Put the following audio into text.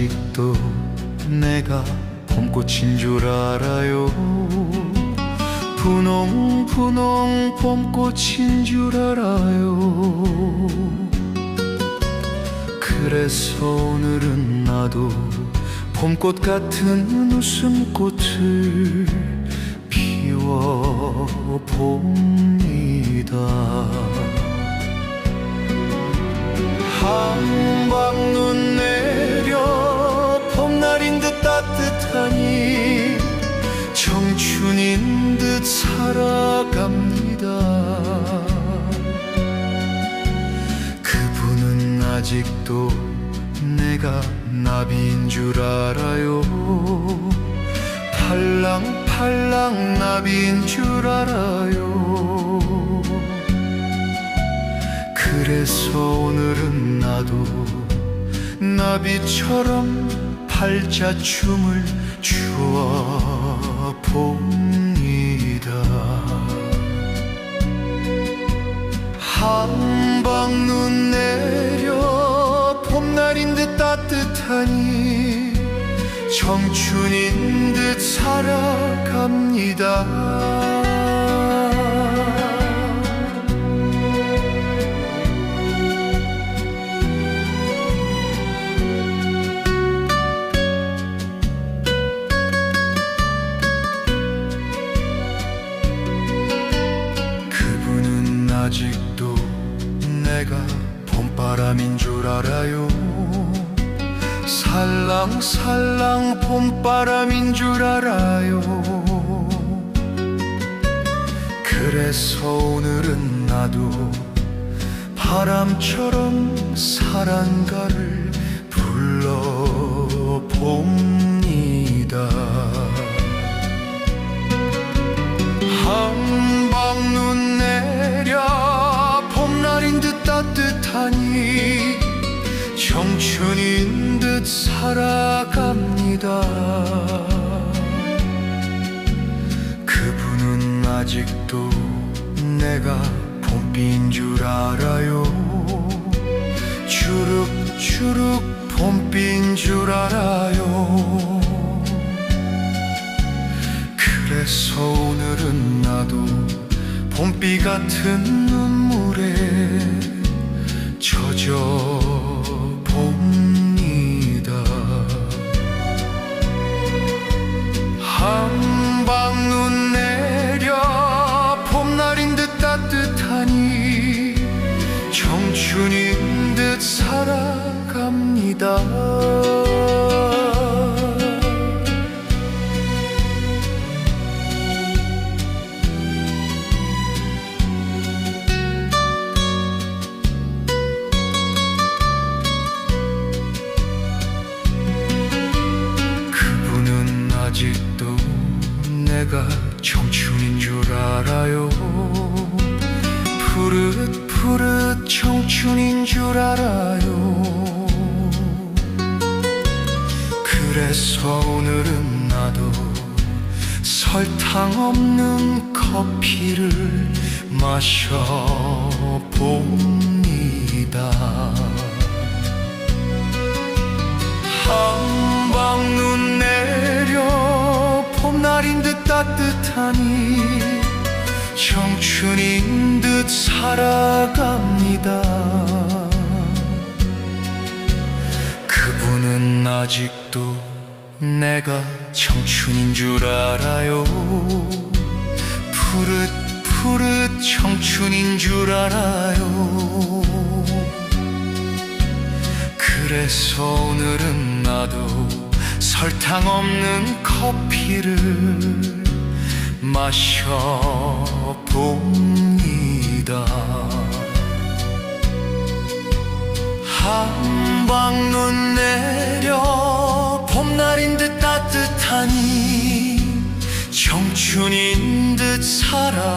아직도 내가 봄꽃인 줄 알아요. 분홍 분홍 봄꽃인 줄 알아요. 그래서 오늘은 나도 봄꽃 같은 웃음꽃을 피워봅니다 아직도 내가 나비인 줄 알아요. 팔랑팔랑 나비인 줄 알아요. 그래서 오늘은 나도 나비처럼 팔자춤을 추어 청춘인 듯 살아갑니다. 그분은 아직도 내가 봄바람인 줄 알아요 살랑살랑 봄바람인 줄 알아요. 그래서 오늘은 나도 바람처럼 사랑가를 불러봅니다. 한방 눈 내려 봄날인 듯 따뜻하니 청춘인 듯 살아갑니다. 그분은 아직도 내가 봄비인 줄 알아요. 주룩주룩 봄비인 줄 알아요. 그래서 오늘은 나도 봄비 같은 눈 살아갑니다. 그분은 아직도 내가 청춘 그래서 오늘은 나도 설탕 없는 커피를 마셔봅니다. 한방 눈 내려 봄날인 듯 따뜻하니 청춘인 듯 살아갑니다. 그분은 아직도 내가 청춘인 줄 알아요. 푸릇푸릇 청춘인 줄 알아요. 그래서 오늘은 나도 설탕 없는 커피를 마셔봅니다. 한방 눈 내려 봄날인 듯 따뜻하니 청춘인 듯 살아갑니다